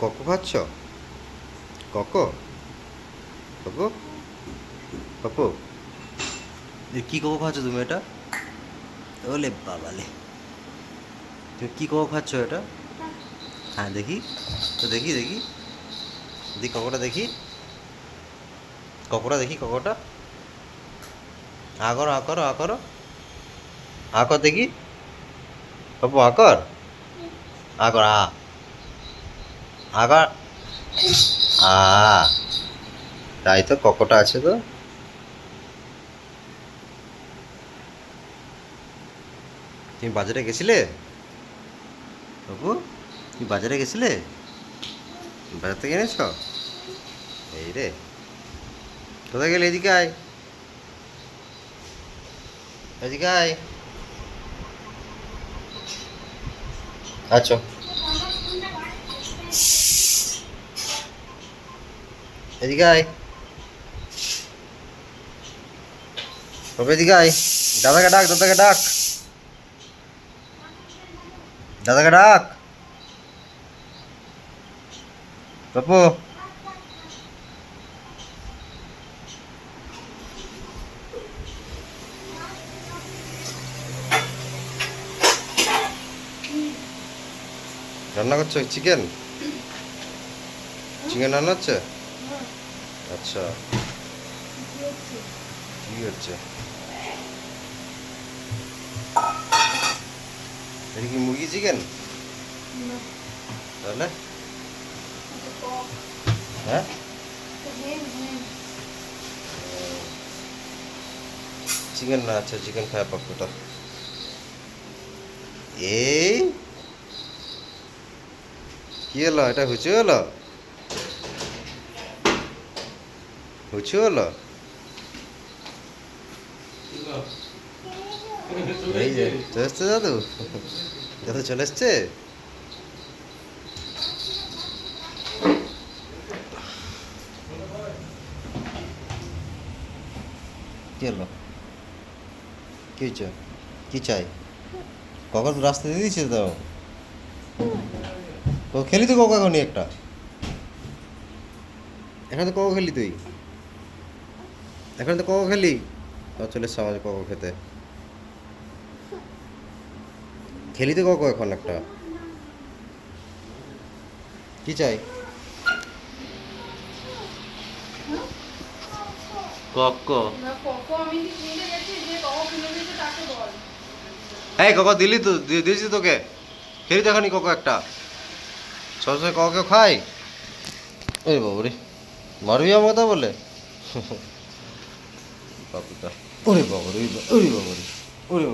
Cock খাচ্ছ? Cock ককো এ কি cock খাচ্ছ তুমি এটা? ওলে বাবালে। তুমি কি কক খাচ্ছ এটা? হ্যাঁ দেখি। তো দেখি দেখি। দেখি ককটা দেখি। ককটা দেখি ককটা আ করো আ করো আ করো। আ কর, দেখি। পাপু আ কর। আ কর আ, তাই তো ককটা আছে তো। তুমি বাজারে গেছিলে? বাবু, তুমি বাজারে গেছিলে? বাজার থেকে এনেছ এই রে, কোথায় গেলে এদিকে আয়। এদিকে আয়। আচ্ছা এদিকে আয় তবে এদিকে দাদাকে ডাক দাদাকে ডাক দাদাকে ডাক পাপু রান্না করছ? চিকেন চিকেন রান্না হচ্ছে? আচ্ছা। কি হচ্ছে? এটা কি মুরগি চিকেন তাহলে? হ্যাঁ? চিকেন না আচ্ছা চিকেন খায় পাপ্পুটা এই! কি হলো? এটা হুচু হলো? হুচু হলো? চলে এসছে দাদু? দাদু চলে এসছে? কি হলো? কি হয়েছে? কি চাই? কখন রাস্তা দিয়ে দিচ্ছে তো? খেলি তো কোকা একটা? এখানে তো কোকো খেলি তুই? এখানে তো কোকো খেলি? তো চলে আমাদের কোকো খেতে। খেলি তো কোকো এখন একটা। কি চাই? কক। এই কোকো দিলি তো দি- দিয়েছি তোকে। খেলি তো এখনই কোকো একটা। সবসময় কোকো খাই ওই বাবুরে মারবি আমার কথা বলে? パプタ。オレバオレバオレバオレバ。